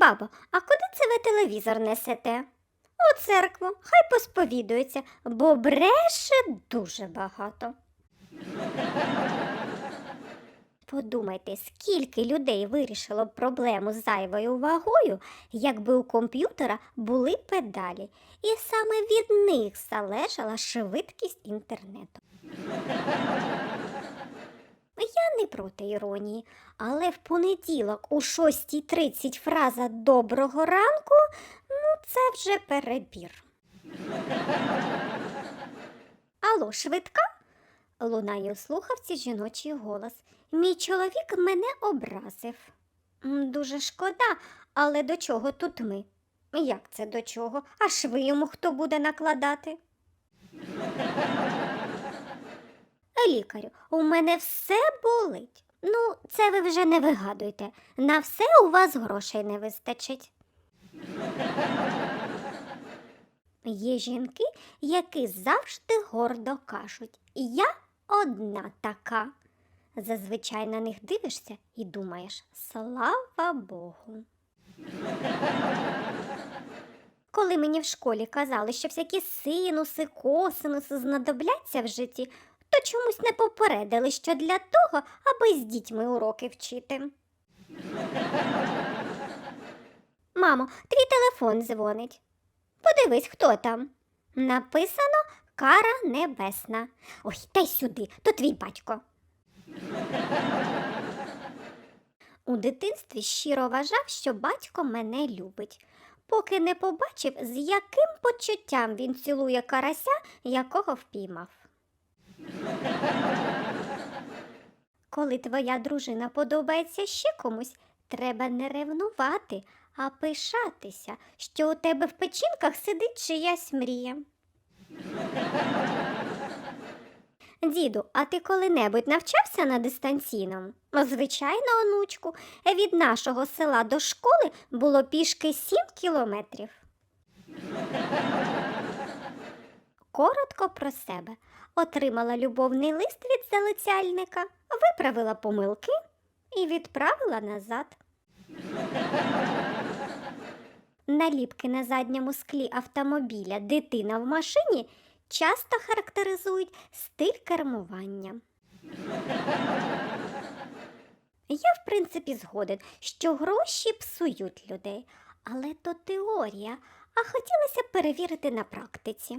Бабо, а куди це ви телевізор несете? У церкву, хай посповідується, бо бреше дуже багато. Подумайте, скільки людей вирішило б проблему з зайвою вагою, якби у комп'ютера були педалі, і саме від них залежала швидкість інтернету. Не проти іронії, але в понеділок у 6.30 фраза доброго ранку ну це вже перебір. Алло, швидка? лунає у слухавці жіночий голос. Мій чоловік мене образив. Дуже шкода, але до чого тут ми? Як це до чого? А шви йому хто буде накладати? Лікарю, у мене все болить. Ну, це ви вже не вигадуйте. На все у вас грошей не вистачить. Є жінки, які завжди гордо кажуть Я одна така. Зазвичай на них дивишся і думаєш Слава Богу. Коли мені в школі казали, що всякі синуси, косинуси знадобляться в житті, то чомусь не попередили, що для того, аби з дітьми уроки вчити. Мамо, твій телефон дзвонить. Подивись, хто там. Написано Кара Небесна. Ой, дай сюди, то твій батько. У дитинстві щиро вважав, що батько мене любить, поки не побачив, з яким почуттям він цілує карася, якого впіймав. Коли твоя дружина подобається ще комусь, треба не ревнувати, а пишатися, що у тебе в печінках сидить чиясь мрія. Діду, а ти коли-небудь навчався на дистанційному? Звичайно, онучку, від нашого села до школи було пішки 7 кілометрів. Коротко про себе. Отримала любовний лист від залицяльника, виправила помилки і відправила назад. Наліпки на задньому склі автомобіля дитина в машині часто характеризують стиль кермування. Я, в принципі, згоден, що гроші псують людей, але то теорія, а хотілося перевірити на практиці.